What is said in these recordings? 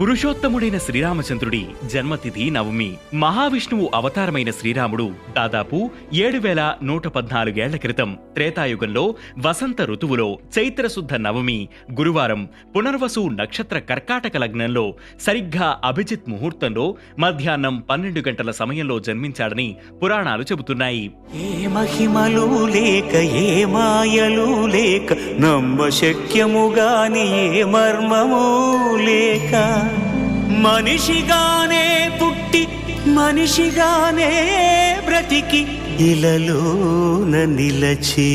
పురుషోత్తముడైన శ్రీరామచంద్రుడి జన్మతిథి నవమి. మహావిష్ణువు అవతారమైన శ్రీరాముడు దాదాపు ఏడు వేల నూట పద్నాలుగేళ్ళ క్రితం త్రేతాయుగంలో వసంత ఋతువులో చైత్రశుద్ధ నవమి గురువారం పునర్వసు నక్షత్ర కర్కాటక లగ్నంలో సరిగ్గా అభిజిత్ ముహూర్తంలో మధ్యాహ్నం పన్నెండు గంటల సమయంలో జన్మించాడని పురాణాలు చెబుతున్నాయి. ఏ మహిమలు లేక ఏ మాయలు లేక ఏ మర్మము లేక మనిషిగానే పుట్టి మనిషిగానే బ్రతికి ఇలలోన నిలచి.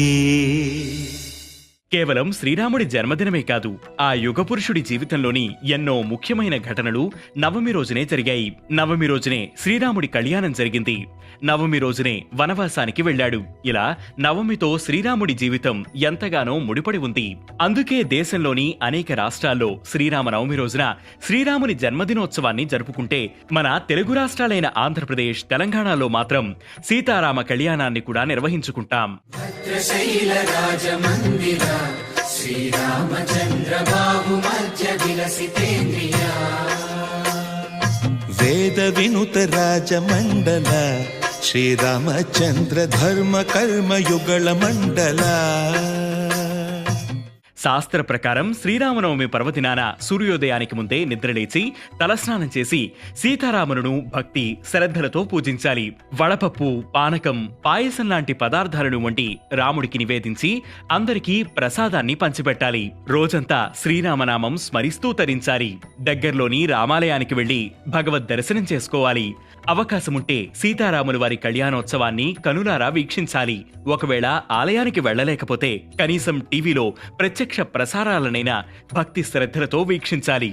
కేవలం శ్రీరాముడి జన్మదినమే కాదు ఆ యుగపురుషుడి జీవితంలోని ఎన్నో ముఖ్యమైన ఘటనలు నవమి రోజునే జరిగాయి. నవమి రోజునే శ్రీరాముడి కళ్యాణం జరిగింది. నవమి రోజునే వనవాసానికి వెళ్ళాడు. ఇలా నవమితో శ్రీరాముడి జీవితం ఎంతగానో ముడిపడి ఉంది. అందుకే దేశంలోని అనేక రాష్ట్రాల్లో శ్రీరామ నవమి రోజున శ్రీరాముని జన్మదినోత్సవాన్ని జరుపుకుంటే మన తెలుగు రాష్ట్రాలైన ఆంధ్రప్రదేశ్ తెలంగాణలో మాత్రం సీతారామ కళ్యాణాన్ని కూడా నిర్వహించుకుంటాం. ವೇದ ವಿನುತ ರಾಜಮಂಡಲ ಶ್ರೀರಾಮಚಂದ್ರ ಧರ್ಮ ಕರ್ಮ ಯುಗಳ ಮಂಡಲ శాస్త్ర ప్రకారం శ్రీరామనవమి పర్వదినాన సూర్యోదయానికి ముందే నిద్రలేచి తలస్నానం చేసి సీతారామును భక్తి శ్రద్ధలతో పూజించాలి. వడపప్పు పానకం పాయసం లాంటి పదార్థాలను వంటి రాముడికి నివేదించి అందరికీ ప్రసాదాన్ని పంచిపెట్టాలి. రోజంతా శ్రీరామనామం స్మరిస్తూ తరించాలి. దగ్గర్లోని రామాలయానికి వెళ్ళి భగవద్ దర్శనం చేసుకోవాలి. అవకాశముంటే సీతారాములు వారి కళ్యాణోత్సవాన్ని కనులారా వీక్షించాలి. ఒకవేళ ఆలయానికి వెళ్ళలేకపోతే కనీసం టీవీలో ప్రత్యక్ష ప్రత్యక్ష ప్రసారాలనైనా భక్తి శ్రద్ధలతో వీక్షించాలి.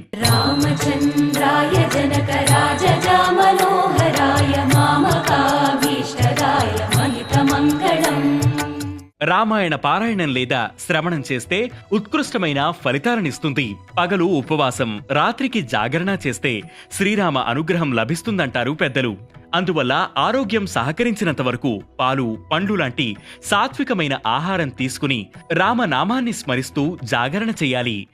రామాయణ పారాయణం లేదా శ్రవణం చేస్తే ఉత్కృష్టమైన ఫలితాలనిస్తుంది. పగలు ఉపవాసం రాత్రికి జాగరణ చేస్తే శ్రీరామ అనుగ్రహం లభిస్తుందంటారు పెద్దలు. అందువల్ల ఆరోగ్యం సహకరించినంత వరకు పాలు పండ్లు లాంటి సాత్వికమైన ఆహారం తీసుకుని రామనామాన్ని స్మరిస్తూ జాగరణ చేయాలి.